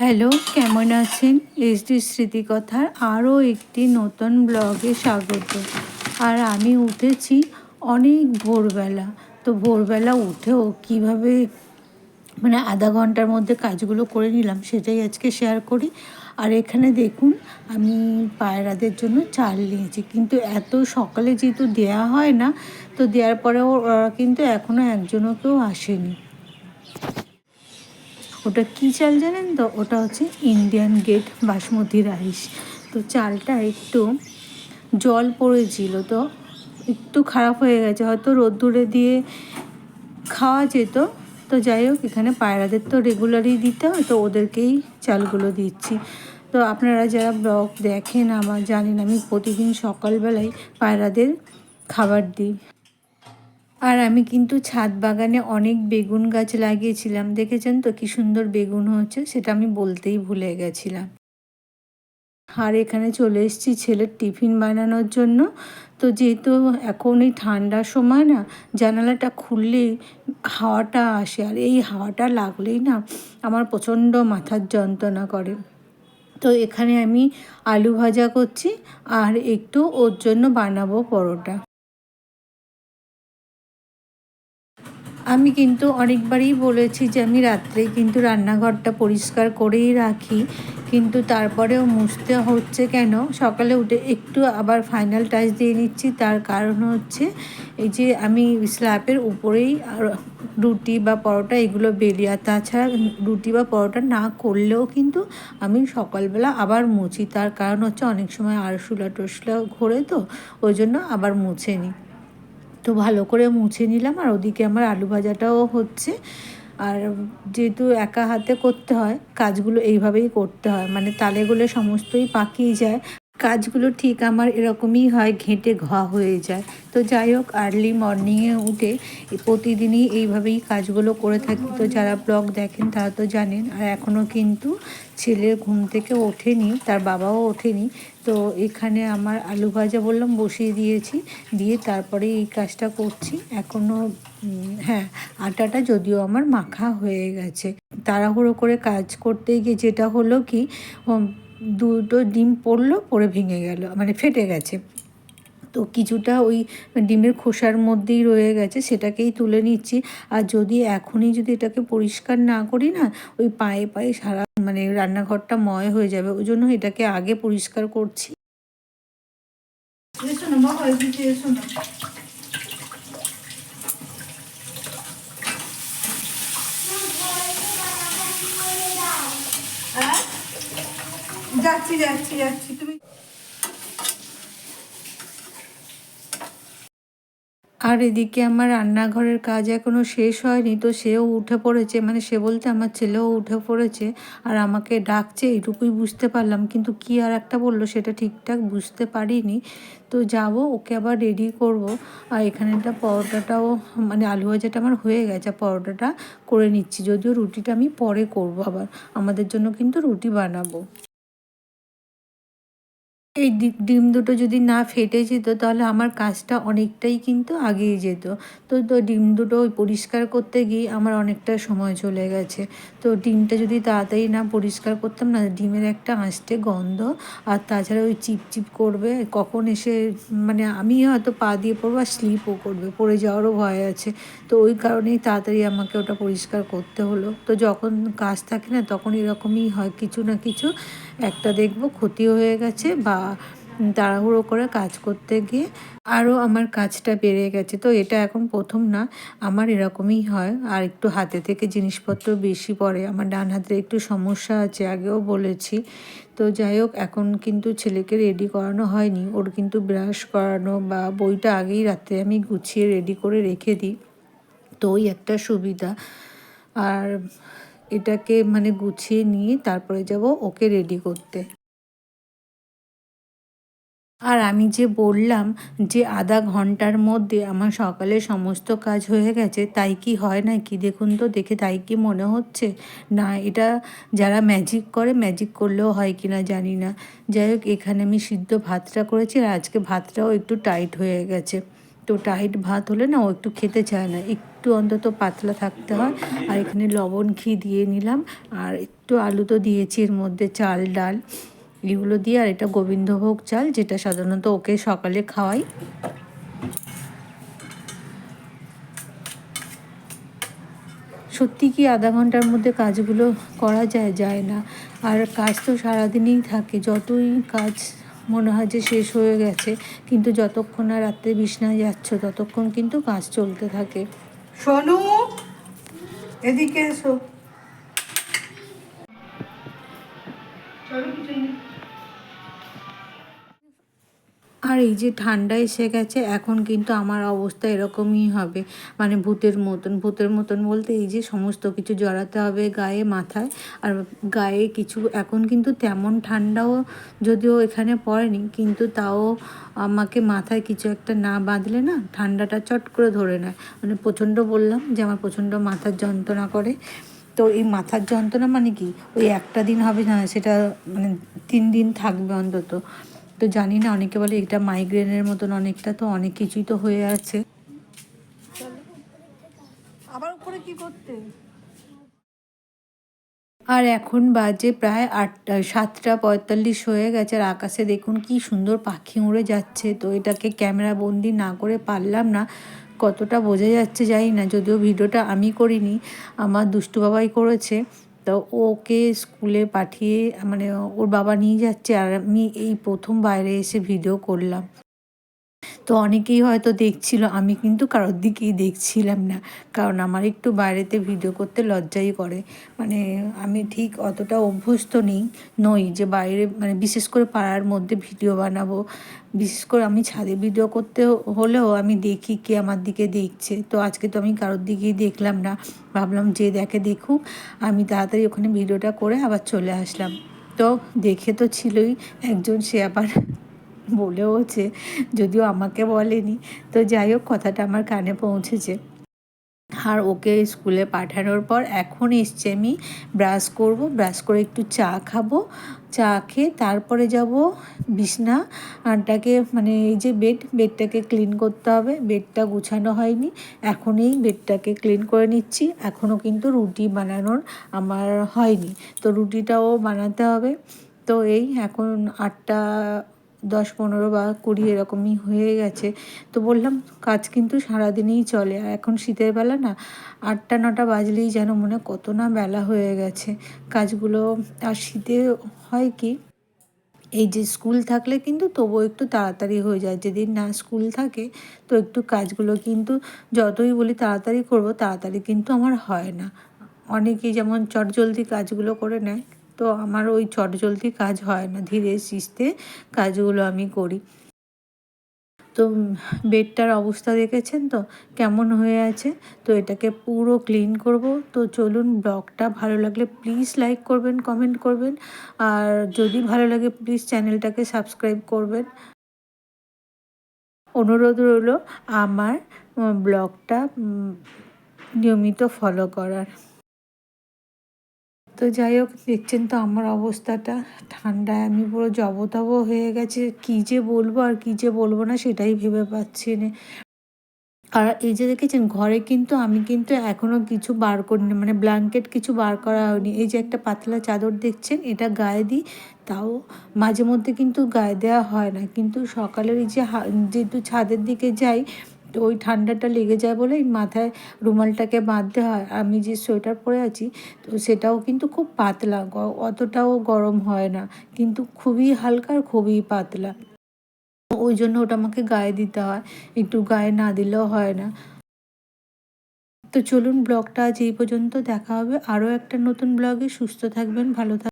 Hello, কেমন আছেন? SD স্মৃতিকথার আরও একটি নতুন ব্লগে স্বাগত। আর আমি উঠেছি অনেক ভোরবেলা। তো ভোরবেলা উঠেও কীভাবে মানে আধা ঘণ্টার মধ্যে কাজগুলো করে নিলাম সেটাই আজকে শেয়ার করি। আর এখানে দেখুন, আমি পায়রাদের জন্য চাল নিয়েছি। কিন্তু এত সকালে যেহেতু দেয়া হয় না, তো দেওয়ার পরেও ওরা কিন্তু এখনও একজনও কেউ আসেনি। ওটা কী চাল জানেন তো? ওটা হচ্ছে ইন্ডিয়ান গেট বাসমতি রাইস তো চালটা একটু জল পড়েছিল তো, একটু খারাপ হয়ে গেছে। হয়তো রোদ্দুরে দিয়ে খাওয়া যেত। তো যাই হোক, এখানে পায়রাদের তো রেগুলারই দিতে হয়, তো ওদেরকেই চালগুলো দিচ্ছি। তো আপনারা যারা ব্লগ দেখেন, আমার জানেন আমি প্রতিদিন সকালবেলায় পায়রাদের খাবার দিই। আর আমি কিন্তু ছাদ বাগানে অনেক বেগুন গাছ লাগিয়েছিলাম, দেখেছেন তো? কি সুন্দর বেগুন হচ্ছে, সেটা আমি বলতেই ভুলে গেছিলাম। আর এখানে চলে এসেছি ছেলের টিফিন বানানোর জন্য। তো যেহেতু এখন এই ঠান্ডার সময় না, জানালাটা খুললেই হাওয়াটা আসে, আর এই হাওয়াটা লাগলেই না আমার প্রচণ্ড মাথার যন্ত্রণা করে। তো এখানে আমি আলু ভাজা করছি, আর একটু ওর জন্য বানাবো পরোটা। আমি কিন্তু অনেকবারই বলেছি যে আমি রাত্রে কিন্তু রান্নাঘরটা পরিষ্কার করেই রাখি। কিন্তু তারপরেও মুছতে হচ্ছে কেন? সকালে উঠে একটু আবার ফাইনাল টাচ দিয়ে নিচ্ছি। তার কারণ হচ্ছে এই যে আমি স্ল্যাপের উপরেই রুটি বা পরোটা এগুলো বেলি। আর তাছাড়া রুটি বা পরোটা না করলেও কিন্তু আমি সকালবেলা আবার মুছি। তার কারণ হচ্ছে অনেক সময় আরশুলা টসলা ঘোরে তো, ওই জন্য আবার মুছে নিই তো ভালো করে মুছে নিলাম আর ওদিকে আমার আলু ভাজাটাও হচ্ছে। আর যেহেতু একা হাতে করতে হয়, কাজগুলো এইভাবেই করতে হয়। মানে তালেগুলো সমস্তই পাকিয়ে যায়। কাজগুলো ঠিক আমার এরকমই হয়, ঘেঁটে ঘা হয়ে যায়। তো যাই হোক আর্লি মর্নিংয়ে উঠে প্রতিদিনই এইভাবেই কাজগুলো করে থাকি। তো যারা ব্লগ দেখেন তারা তো জানেন, আর এখনও কিন্তু ছেলের ঘুম থেকে ওঠেনি, তার বাবাও ওঠেনি। তো এখানে আমার আলু ভাজা বললাম, বসিয়ে দিয়েছি, দিয়ে তারপরে এই কাজটা করছি। এখনও হ্যাঁ আটাটা যদিও আমার মাখা হয়ে গেছে। তাড়াহুড়ো করে কাজ করতে গিয়ে যেটা হলো কি দুটো ডিম পড়ল পরে ভেঙে গেল মানে ফেটে গেছে। তো কিছুটা ওই ডিমের খোসার মধ্যেই রয়ে গেছে, সেটাকেই তুলে নিচ্ছি। আর যদি এখনই যদি এটাকে পরিষ্কার না করি না, ওই পায়ে পায়ে সারা মানে রান্নাঘরটা ময় হয়ে যাবে। ওই জন্য এটাকে আগে পরিষ্কার করছি। যাচ্ছি যাচ্ছি যাচ্ছি, তুমি আর এদিকে আমার রান্নাঘরের কাজ এখনও শেষ হয়নি, তো সেও উঠে পড়েছে। মানে সে বলতে আমার ছেলেও উঠে পড়েছে আর আমাকে ডাকছে, এইটুকুই বুঝতে পারলাম। কিন্তু কি আর একটা বলল সেটা ঠিকঠাক বুঝতে পারিনি। তো যাব, ওকে আবার রেডি করব। আর এখানেটা পরোটাটাও মানে আলু ভাজাটা আমার হয়ে গেছে, পরোটাটা করে নিচ্ছি। যদিও রুটিটা আমি পরে করব আবার। আমাদের জন্য কিন্তু রুটি বানাবো। এই ডিম দুটো যদি না ফেটে যেত তাহলে আমার কাজটা অনেকটাই কিন্তু আগিয়ে যেত। তো তো ডিম দুটো পরিষ্কার করতে গিয়ে আমার অনেকটা সময় চলে গেছে। তো ডিমটা যদি তাড়াতাড়ি না পরিষ্কার করতাম না, ডিমের একটা আঁচটে গন্ধ আর তাছাড়া ওই চিপচিপ করবে, কখন এসে মানে আমি হয়তো পা দিয়ে পড়ব আর স্লিপও করবে, পড়ে যাওয়ারও ভয় আছে। তো ওই কারণেই তাড়াতাড়ি আমাকে ওটা পরিষ্কার করতে হলো। তো যখন কাজ থাকে না, তখন এরকমই হয় কিছু না কিছু একটা দেখব ক্ষতি হয়ে গেছে বা তাড়াহুড়ো করে কাজ করতে গিয়ে আরও আমার কাজটা বেড়ে গেছে। তো এটা এখন প্রথম না, আমার এরকমই হয়। আর একটু হাতে থেকে জিনিসপত্র বেশি পড়ে, আমার ডান হাতে একটু সমস্যা আছে, আগেও বলেছি। তো যাই হোক, এখন কিন্তু ছেলেকে রেডি করানো হয়নি, ওর কিন্তু ব্রাশ করানো বা বইটা আগেই রাতে আমি গুছিয়ে রেডি করে রেখে দিই। তো ওই একটা সুবিধা। আর এটাকে মানে গুছিয়ে নিয়ে তারপরে যাব ওকে রেডি করতে। আর আমি যে বললাম যে আধা ঘণ্টার মধ্যে আমার সকালে সমস্ত কাজ হয়ে গেছে, তাই কি হয় না কি? দেখুন তো, দেখে তাই কি মনে হচ্ছে? না, এটা যারা ম্যাজিক করে ম্যাজিক করলেও হয় কি না জানি না। যাই হোক, এখানে আমি সিদ্ধ ভাতটা করেছি আর আজকে ভাতটাও একটু টাইট হয়ে গেছে। তো টাইট ভাত হলে না ও একটু খেতে চায় না। একটু অন্তত পাতলা থাকতে হয়। আর এখানে লবণ ঘি দিয়ে নিলাম। আর একটু আলু তো দিয়েছি এর মধ্যে চাল, ডাল এগুলো দিয়ে। আর এটা গোবিন্দভোগ চাল যেটা সাধারণত ওকে সকালে খাওয়াই। সত্যি কি আধা ঘণ্টার মধ্যে কাজগুলো করা যায়? যায় না। আর কাজ তো সারাদিনই থাকে। যতই কাজ মনে হয় যে শেষ হয়ে গেছে। কিন্তু যতক্ষণ না রাত্রে বিছনায় যাচ্ছ ততক্ষণ কিন্তু কাজ চলতে থাকে। সোনু এদিকে এসো। আর এই যে ঠান্ডা এসে গেছে, এখন কিন্তু আমার অবস্থা এরকমই হবে। মানে ভূতের মতন ভূতের মতন বলতে এই যে সমস্ত কিছু জড়াতে হবে গায়ে, মাথায়। আর গায়ে কিছু, এখন কিন্তু তেমন ঠান্ডাও যদিও এখানে পড়েনি, কিন্তু তাও আমাকে মাথায় কিছু একটা না বাঁধলে না ঠান্ডাটা চট করে ধরে নেয়। মানে প্রচণ্ড বললাম যে আমার প্রচণ্ড মাথার যন্ত্রণা করে। তো এই মাথার যন্ত্রণা মানে কি? ওই একটা দিন হবে না, সেটা মানে তিন দিন থাকবে অন্তত। তো জানি না অনেকে বলে এটা মাইগ্রেনের মতন অনেকটা তো অনেক কিছুই তো হয়ে আছে। আবার উপরে কি করতে? আর এখন বাজে প্রায় আটটা সাতটা পঁয়তাল্লিশ হয়ে গেছে আর আকাশে দেখুন কি সুন্দর পাখি উড়ে যাচ্ছে। তো এটাকে ক্যামেরা বন্দি না করে পারলাম না কতটা বোঝা যাচ্ছে জানি না যদিও ভিডিওটা আমি করিনি আমার দুষ্টু বাবাই করেছে। তো ওকে স্কুলে পাঠিয়ে মানে ওর বাবা নিয়ে যাচ্ছে আর আমি এই প্রথম বাইরে এসে ভিডিও করলাম। তো অনেকেই হয়তো দেখছিল, আমি কিন্তু কারোর দিকেই দেখছিলাম না। কারণ আমার একটু বাইরেতে ভিডিও করতে লজ্জাই করে। মানে আমি ঠিক অতটা অভ্যস্ত নেই, নই যে বাইরে মানে বিশেষ করে পাড়ার মধ্যে ভিডিও বানাবো। বিশেষ করে আমি ছাদে ভিডিও করতে হলেও আমি দেখি কে আমার দিকে দেখছে। তো আজকে তো আমি কারোর দিকেই দেখলাম না। ভাবলাম যে দেখে দেখুক, আমি তাড়াতাড়ি ওখানে ভিডিওটা করে আবার চলে আসলাম। তো দেখে তো ছিলই একজন সে আবার বলেওছে যদিও আমাকে বলেনি। তো যাই হোক, কথাটা আমার কানে পৌঁছেছে। আর ওকে স্কুলে পাঠানোর পর এখন এসছে আমি ব্রাশ করব। ব্রাশ করে একটু চা খাব। চা খেয়ে তারপরে যাব বিছনা আনটাকে মানে এই যে বেড, বেডটাকে ক্লিন করতে হবে। বেডটা গুছানো হয়নি। এখনই বেডটাকে ক্লিন করে নিচ্ছি। এখনও কিন্তু রুটি বানানোর আমার হয়নি। তো রুটিটাও বানাতে হবে। তো এই এখন আটটা দশ পনেরো বা কুড়ি এরকমই হয়ে গেছে। তো বললাম, কাজ কিন্তু সারাদিনই চলে আর এখন শীতের বেলা না আটটা নটা বাজলেই যেন মনে কত না বেলা হয়ে গেছে। কাজগুলো আর শীতে হয় কি, এই যে স্কুল থাকলে কিন্তু তবুও একটু তাড়াতাড়ি হয়ে যায়। যেদিন না স্কুল থাকে, তো একটু কাজগুলো কিন্তু যতই বলি তাড়াতাড়ি করব, তাড়াতাড়ি কিন্তু আমার হয় না। অনেকেই যেমন চটজলদি কাজগুলো করে নেয় তো আমার ওই চটজলদি কাজ হয় না, ধীরে সিস্তে কাজগুলো আমি করি। তো বেডটার অবস্থা দেখেছেন তো? কেমন হয়ে আছে? তো এটাকে পুরো ক্লিন করব। তো চলুন ব্লগটা ভালো লাগলে প্লিজ লাইক করবেন, কমেন্ট করবেন। আর যদি ভালো লাগে প্লিজ চ্যানেলটাকে সাবস্ক্রাইব করবেন। অনুরোধ রইল আমার ব্লগটা নিয়মিত ফলো করার। তো যাই হোক, দেখছেন তো আমার অবস্থাটা। ঠান্ডায় আমি পুরো জবতব হয়ে গেছে। কী যে বলব আর কী যে বলব না, সেটাই ভেবে পাচ্ছি না। আর এই যে দেখেছেন, ঘরে কিন্তু আমি কিন্তু এখনও কিছু বার করিনি মানে ব্ল্যাঙ্কেট কিছু বার করা হয়নি। এই যে একটা পাতলা চাদর দেখছেন, এটা গায়ে দিই, তাও মাঝে মধ্যে কিন্তু গায়ে দেওয়া হয় না। কিন্তু সকালের এই যে যেহেতু ছাদের দিকে যাই তো ওই ঠান্ডাটা লেগে যায় বলে মাথায় রুমালটাকে বাঁধতে হয়। আমি যে সোয়েটার পরে আছি, তো সেটাও কিন্তু খুব পাতলা অতটাও গরম হয় না। কিন্তু খুবই হালকা আর খুবই পাতলা। ওই জন্য ওটা আমাকে গায়ে দিতে হয়। একটু গায়ে না দিলেও হয় না। তো চলুন ব্লগটা আজ এই পর্যন্ত। দেখা হবে আরও একটা নতুন ব্লগে। সুস্থ থাকবেন, ভালো থাকবেন